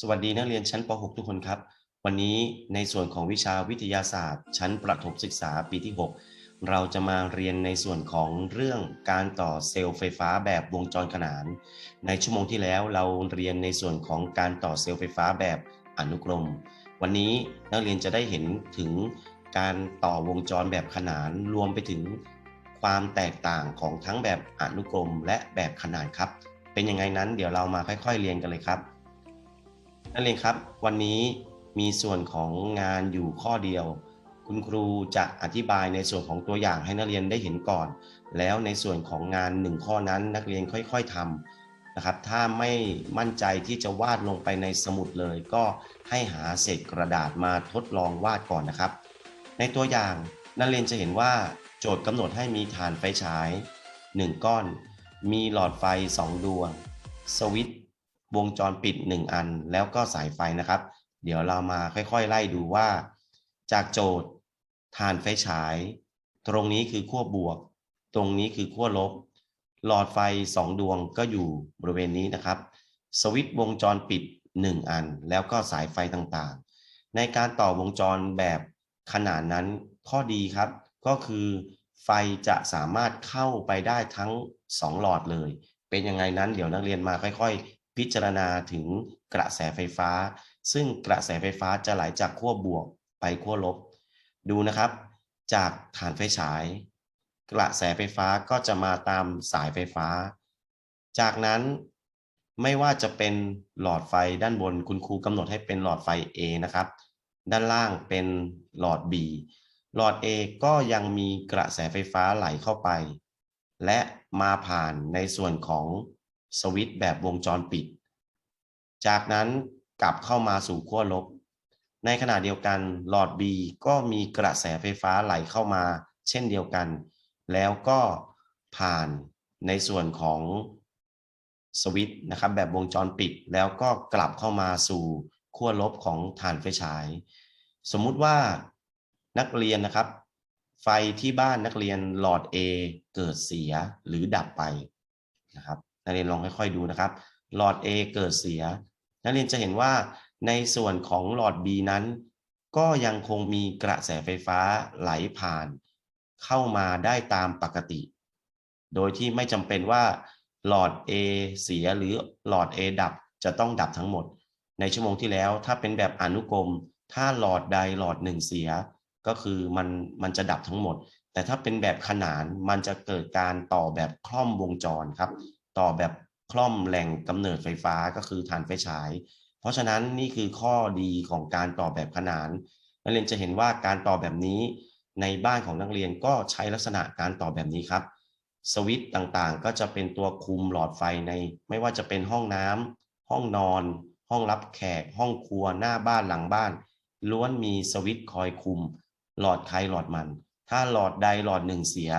สวัสดีนักเรียนชั้นป .6 ทุกคนครับ วันนี้ในส่วนของวิชาวิทยาศาสตร์ ชั้นประถมศึกษาปีที่ 6 เราจะมาเรียนในส่วนของเรื่องการต่อเซลล์ไฟฟ้าแบบวงจรขนาน ในชั่วโมงที่แล้วเราเรียนในส่วนของการต่อเซลล์ไฟฟ้าแบบอนุกรม วันนี้นักเรียนจะได้เห็นถึงการต่อวงจรแบบขนานรวมไปถึงความแตกต่างของทั้งแบบอนุกรม และแบบขนานครับ เป็นยังไงนั้นเดี๋ยวเรามาค่อย ๆ เรียนกันเลยครับ นักเรียนครับ วันนี้มีส่วนของงานอยู่ข้อเดียว คุณครูจะอธิบายในส่วนของตัวอย่างให้นักเรียนได้เห็นก่อน แล้วในส่วนของงานหนึ่งข้อนั้นนักเรียนค่อยๆทำนะครับ ถ้าไม่มั่นใจที่จะวาดลงไปในสมุดเลย ก็ให้หาเศษกระดาษมาทดลองวาดก่อนนะครับ ในตัวอย่างนักเรียนจะเห็นว่าโจทย์กำหนดให้มีฐานไฟฉาย 1 ก้อน มีหลอดไฟ 2 ดวง สวิตช์ วงจรปิด 1 อัน แล้วก็สายไฟนะครับ เดี๋ยวเรามาค่อยๆ ไล่ดูว่า จากโจทย์ฐานไฟฉาย ตรงนี้คือขั้วบวก ตรงนี้คือขั้วลบ หลอดไฟ 2 ดวงก็อยู่บริเวณนี้นะครับ สวิตช์วงจรปิด 1 อัน แล้วก็สายไฟต่างๆ ในการต่อวงจรแบบขนาดนั้นข้อดีครับ ก็คือไฟจะสามารถเข้าไปได้ทั้ง 2 หลอดเลย เป็นยังไงนั้นเดี๋ยวนักเรียนมาค่อยๆ พิจารณาถึงกระแสไฟฟ้า ซึ่งกระแสไฟฟ้าจะไหลจากขั้วบวกไปขั้วลบ ดูนะครับ จากฐานไฟฉาย กระแสไฟฟ้าก็จะมาตามสายไฟฟ้า จากนั้นไม่ว่าจะเป็นหลอดไฟด้านบนคุณครูกำหนดให้เป็นหลอดไฟ A นะครับ ด้านล่างเป็นหลอด B หลอด A ก็ยังมีกระแสไฟฟ้าไหลเข้าไป และมาผ่านในส่วนของ สวิตช์แบบวงจรปิด จากนั้นกลับเข้ามาสู่ขั้วลบ ในขณะเดียวกันหลอด B ก็มีกระแสไฟฟ้าไหลเข้ามา เช่นเดียวกัน แล้วก็ผ่านในส่วนของสวิตช์นะครับแบบวงจรปิด แล้วก็กลับเข้ามาสู่ขั้วลบของฐานไฟฉาย สมมุติว่านักเรียนนะครับ ไฟที่บ้านนักเรียนหลอด A เกิดเสียหรือดับไปนะครับ นักเรียนลองค่อยๆดูนะครับ หลอด A เกิดเสีย นักเรียนจะเห็นว่าในส่วนของหลอด B นั้น ก็ยังคงมีกระแสไฟฟ้าไหลผ่าน เข้ามาได้ตามปกติ โดยที่ไม่จำเป็นว่าหลอด A เสียหรือหลอด A ดับจะต้องดับทั้งหมด ในชั่วโมงที่แล้วถ้าเป็นแบบอนุกรม ถ้าหลอดใดหลอดหนึ่งเสีย ก็คือมันมันจะดับทั้งหมด แต่ถ้าเป็นแบบขนานมันจะเกิดการต่อแบบคล่อมวงจรครับ ต่อแบบคล่อมแหล่งกำเนิดไฟฟ้าก็คือฐานไฟฉาย เพราะฉะนั้นนี่คือข้อดีของการต่อแบบขนาน นักเรียนจะเห็นว่าการต่อแบบนี้ในบ้านของนักเรียนก็ใช้ลักษณะการต่อแบบนี้ครับ สวิตช์ต่างๆ ก็จะเป็นตัวคุมหลอดไฟใน ไม่ว่าจะเป็นห้องน้ำห้องนอน ห้องรับแขก ห้องครัวหน้าบ้านหลังบ้าน ล้วนมีสวิตช์คอยคุม หลอดใครหลอดมัน ถ้าหลอดใดหลอดหนึ่งเสีย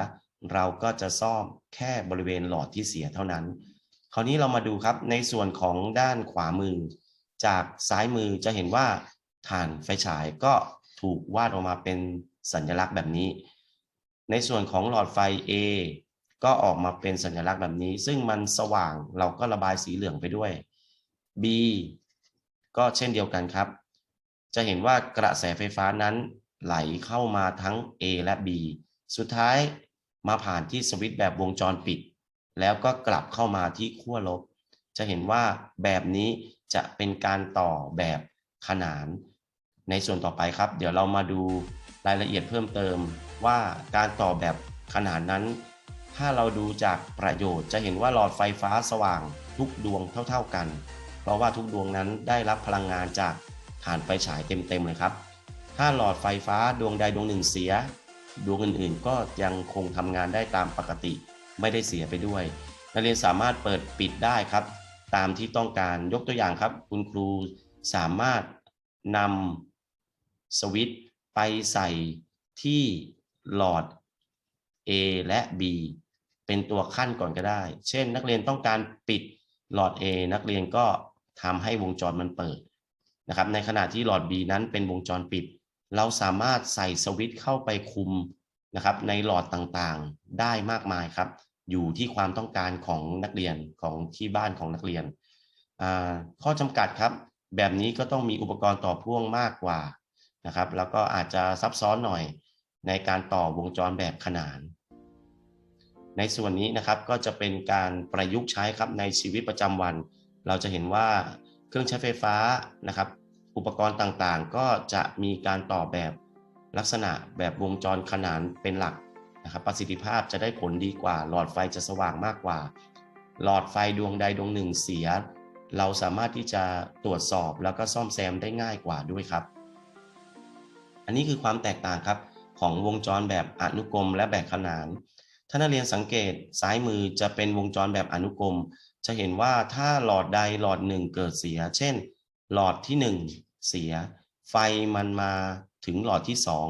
เราก็จะซ่อมแค่บริเวณหลอดที่เสียเท่านั้น คราวนี้เรามาดูครับในส่วนของด้านขวามือ จากซ้ายมือจะเห็นว่าฐานไฟฉายก็ถูกวาดออกมาเป็นสัญลักษณ์แบบนี้ ในส่วนของหลอดไฟ A ก็ออกมาเป็นสัญลักษณ์แบบนี้ ซึ่งมันสว่างเราก็ระบายสีเหลืองไปด้วย B ก็เช่นเดียวกันครับ จะเห็นว่ากระแสไฟฟ้านั้นไหลเข้ามาทั้ง A และ B สุดท้าย มาผ่านที่สวิตช์แบบวงจรปิด แล้วก็กลับเข้ามาที่ขั้วลบ จะเห็นว่าแบบนี้จะเป็นการต่อแบบขนาน ในส่วนต่อไปครับ เดี๋ยวเรามาดูรายละเอียดเพิ่มเติมว่าการต่อแบบขนานนั้น ถ้าเราดูจากประโยชน์ จะเห็นว่าหลอดไฟฟ้าสว่างทุกดวงเท่า ๆกัน เพราะว่าทุกดวงนั้นได้รับพลังงานจากฐานไฟฉายเต็มๆเลยครับ ถ้าหลอดไฟฟ้าดวงใดดวงหนึ่งเสีย ดวงอื่นๆ ก็ยังคงทำงานได้ตามปกติ ไม่ได้เสียไปด้วย นักเรียนสามารถเปิดปิดได้ครับ ตามที่ต้องการยกตัวอย่างครับ คุณครูสามารถนำสวิตช์ไปใส่ที่หลอด A และ B เป็นตัวขั้นก่อนก็ได้ เช่น นักเรียนต้องการปิดหลอด A นักเรียนก็ทำให้วงจรมันเปิดนะครับ ในขณะที่หลอด B นั้นเป็นวงจรปิด เราสามารถใส่สวิตช์เข้าไปคุมนะครับ ในหลอดต่างๆได้มากมายครับ อยู่ที่ความต้องการของนักเรียนของที่บ้านของนักเรียน ข้อจำกัดครับ แบบนี้ก็ต้องมีอุปกรณ์ต่อพ่วงมากกว่านะครับ แล้วก็อาจจะซับซ้อนหน่อยในการต่อวงจรแบบขนาน ในส่วนนี้นะครับก็จะเป็นการประยุกต์ใช้ครับในชีวิตประจำวัน เราจะเห็นว่าเครื่องใช้ไฟฟ้านะครับ อุปกรณ์ต่างๆ ก็จะมีการต่อแบบลักษณะแบบวงจรขนานเป็นหลักนะครับประสิทธิภาพจะได้ผลดีกว่า หลอดไฟจะสว่างมากกว่า หลอดไฟดวงใดดวงหนึ่งเสีย เราสามารถที่จะตรวจสอบแล้วก็ซ่อมแซมได้ง่ายกว่าด้วยครับ อันนี้คือความแตกต่างครับของวงจรแบบอนุกรมและแบบขนาน ถ้านักเรียนสังเกตซ้ายมือจะเป็นวงจรแบบอนุกรม จะเห็นว่าถ้าหลอดใดหลอดหนึ่งเกิดเสีย เช่น หลอดที่หนึ่งเสีย ไฟมันมาถึงหลอดที่สอง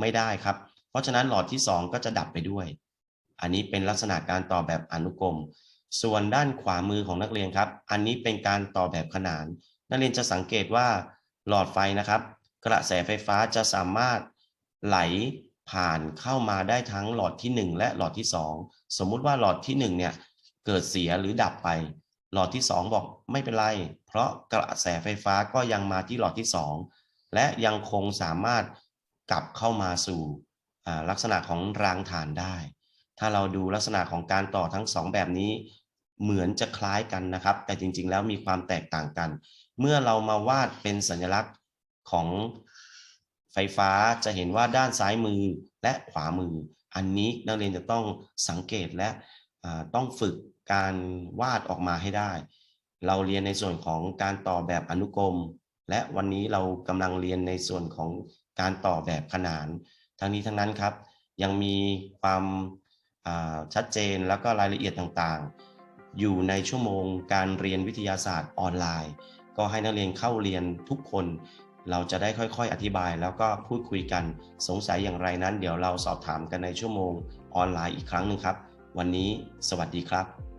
ไม่ได้ครับ เพราะฉะนั้นหลอดที่สองก็จะดับไปด้วย อันนี้เป็นลักษณะการต่อแบบอนุกรม ส่วนด้านขวามือของนักเรียนครับ อันนี้เป็นการต่อแบบขนาน นักเรียนจะสังเกตว่าหลอดไฟนะครับ กระแสไฟฟ้าจะสามารถไหลผ่านเข้ามาได้ทั้งหลอดที่ 1 และหลอดที่ 2 สมมุติว่าหลอดที่1เนี่ยเกิดเสียหรือดับไป หลอดที่ 2 บอกไม่เป็นไร เพราะกระแสไฟฟ้าก็ยังมาที่หลอดที่ 2 และยังคงสามารถกลับเข้ามาสู่ลักษณะของรางฐานได้ ถ้าเราดูลักษณะของการต่อทั้ง 2 แบบนี้ เหมือนจะคล้ายกันนะครับ แต่จริงๆ แล้วมีความแตกต่างกัน เมื่อเรามาวาดเป็นสัญลักษณ์ของไฟฟ้าจะเห็นว่าด้านซ้ายมือและขวามือ อันนี้นักเรียนจะต้องสังเกตและต้องฝึก การวาดออกมาให้ได้ เราเรียนในส่วนของการต่อแบบอนุกรม และวันนี้เรากำลังเรียนในส่วนของการต่อแบบขนาน ทั้งนี้ทั้งนั้นครับ ยังมีความชัดเจนแล้วก็รายละเอียดต่างๆ อยู่ในชั่วโมงการเรียนวิทยาศาสตร์ออนไลน์ ก็ให้นักเรียนเข้าเรียนทุกคน เราจะได้ค่อยๆ อธิบายแล้วก็พูดคุยกันสงสัยอย่างไรนั้น เดี๋ยวเราสอบถามกันในชั่วโมงออนไลน์อีกครั้งหนึ่งครับ วันนี้สวัสดีครับ